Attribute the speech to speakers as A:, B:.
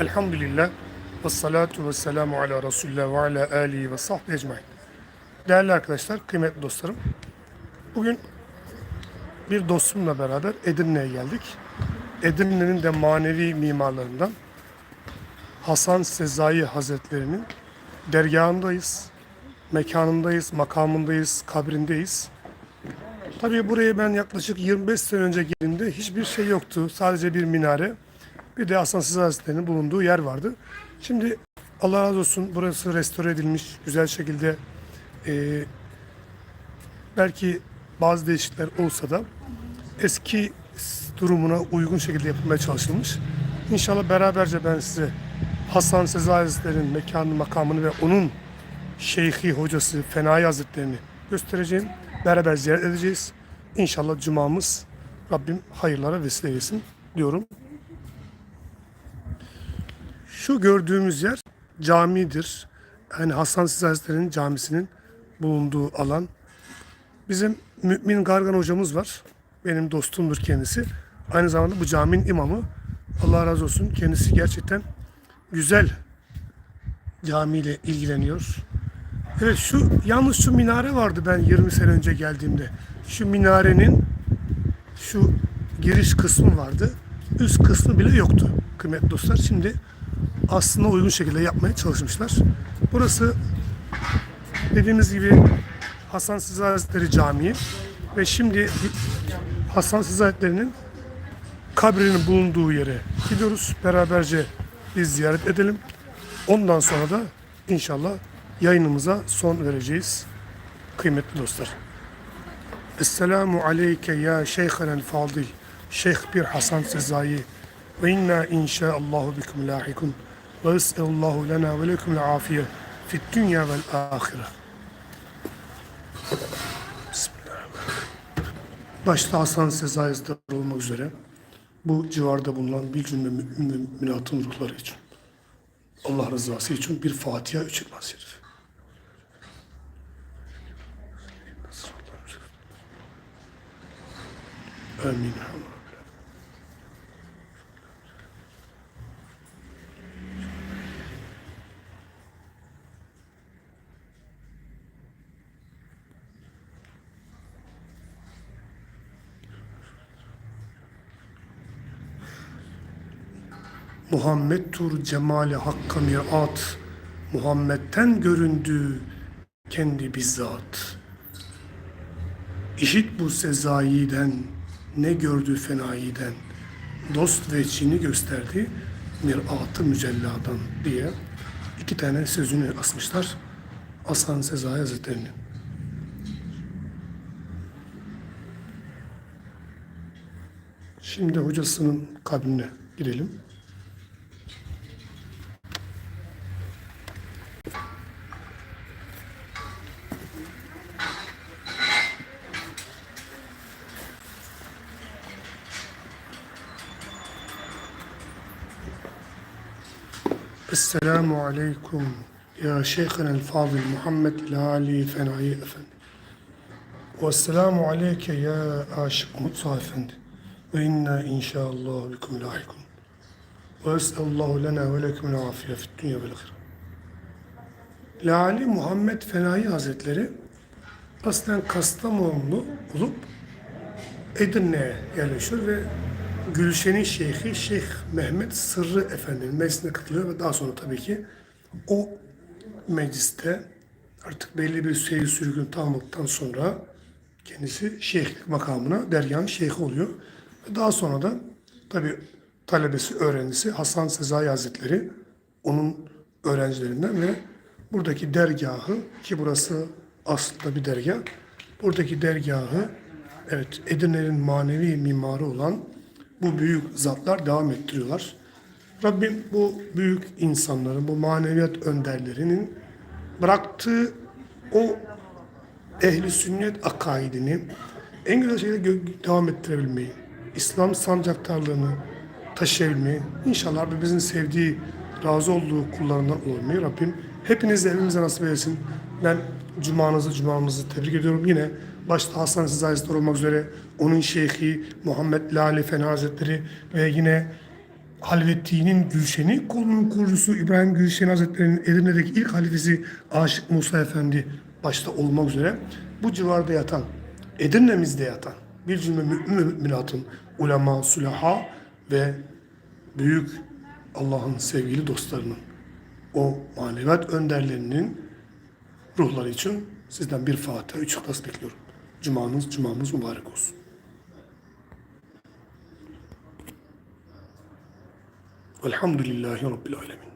A: Elhamdülillah ve salatu ve selamu ala Resulullah ve ala alihi ve sahbihi ecmain. Değerli arkadaşlar, kıymetli dostlarım. Bugün bir dostumla beraber Edirne'ye geldik. Edirne'nin de manevi mimarlarından Hasan Sezai Hazretleri'nin dergahındayız. Mekanındayız, makamındayız, kabrindeyiz. Tabii buraya ben yaklaşık 25 sene önce geldiğimde hiçbir şey yoktu. Sadece bir minare. Bir de Hasan Sezai Hazretleri'nin bulunduğu yer vardı. Şimdi Allah razı olsun burası restore edilmiş. Güzel şekilde e, belki bazı değişiklikler olsa da eski durumuna uygun şekilde yapılmaya çalışılmış. İnşallah beraberce ben size Hasan Sezai Hazretleri'nin mekanı, makamını ve onun şeyhi, hocası, Fenai Hazretleri'ni göstereceğim. Beraber ziyaret edeceğiz. İnşallah cumamız Rabbim hayırlara vesile eylesin diyorum. Şu gördüğümüz yer camidir. Yani Hasan Hazretleri'nin camisinin bulunduğu alan. Bizim Mümin Gargan hocamız var. Benim dostumdur kendisi. Aynı zamanda bu caminin imamı. Allah razı olsun. Kendisi gerçekten güzel camiyle ilgileniyor. Evet şu yalnız şu minare vardı ben 20 sene önce geldiğimde. Şu minarenin şu giriş kısmı vardı. Üst kısmı bile yoktu kıymetli dostlar. Şimdi aslında uygun şekilde yapmaya çalışmışlar. Burası dediğimiz gibi Hasan Sezai Hazretleri Camii ve şimdi Hasan Sezai Hazretleri'nin kabrinin bulunduğu yere gidiyoruz. Beraberce biz ziyaret edelim. Ondan sonra da inşallah yayınımıza son vereceğiz kıymetli dostlar. Esselamu aleyke ya şeyhenel fadil Şeyh bir Hasan Sezai ve inna inşaallahu bikum lahikun ve es'allahu lena ve lekum afiye fit dünya vel ahire. Başta Hasan Sezai olmak üzere bu civarda bulunan bir cümle mümin müminatın ruhları için Allah rızası için bir Fatiha üç İhlas Şerif. Amin. Muhammed tur cemali hakka mirat Muhammed'ten göründü kendi bizzat. İşit bu sezayiden ne gördü fenayiden dost ve çini gösterdi mirat-ı mücelladan diye iki tane sözünü asmışlar Hasan Sezai Hazretleri'nin. Şimdi hocasının kabrine girelim. Esselamu aleyküm ya Şeyhina el-Fadil Muhammed Lali Fenayi Efendi. Ve esselamu aleyke ya Aşık Mutsa Efendi. Ve inna inşaallah bikum lahikun. Ve es'allahu lena ve lekum afiye fit dünya vel ahire. Lali Muhammed Fenayi Hazretleri aslen Kastamonlu olup Edirne'ye yerleşiyor ve Gülşen'in şeyhi Şeyh Mehmet Sırrı Efendi'nin meclisine katılıyor ve daha sonra tabii ki o mecliste artık belli bir seyir sürgün tamamladıktan sonra kendisi şeyhlik makamına dergahın şeyhi oluyor. Ve daha sonra da tabii talebesi, öğrencisi Hasan Sezai Hazretleri onun öğrencilerinden ve buradaki dergahı ki burası aslında bir dergah. Buradaki dergahı evet Edirne'nin manevi mimarı olan bu büyük zatlar devam ettiriyorlar. Rabbim bu büyük insanların, bu maneviyat önderlerinin bıraktığı o ehli sünnet akaidini en güzel şekilde devam ettirebilmeyi, İslam sancaktarlığını taşıyabilmeyi, inşallah Rabbimizin sevdiği, razı olduğu kullarından olmayı Rabbim hepinize evimize nasip eylesin. Ben cumanızı, cumamızı tebrik ediyorum. Yine başta Hasan Sezai Hazretleri olmak üzere onun şeyhi Muhammed Lale Fena Hazretleri ve yine halvettiğinin Gülşen'i, kolunun kurucusu İbrahim Gülşen Hazretleri'nin Edirne'deki ilk halifesi Aşık Musa Efendi başta olmak üzere bu civarda yatan, Edirne'mizde yatan bir cümle mümin ve müminatın ulema, sulaha ve büyük Allah'ın sevgili dostlarının o maneviyat önderlerinin ruhları için sizden bir Fatiha, üç İhlas bekliyorum. Cumanız, cumamız mübarek olsun. Velhamdülillahi Rabbil Alemin.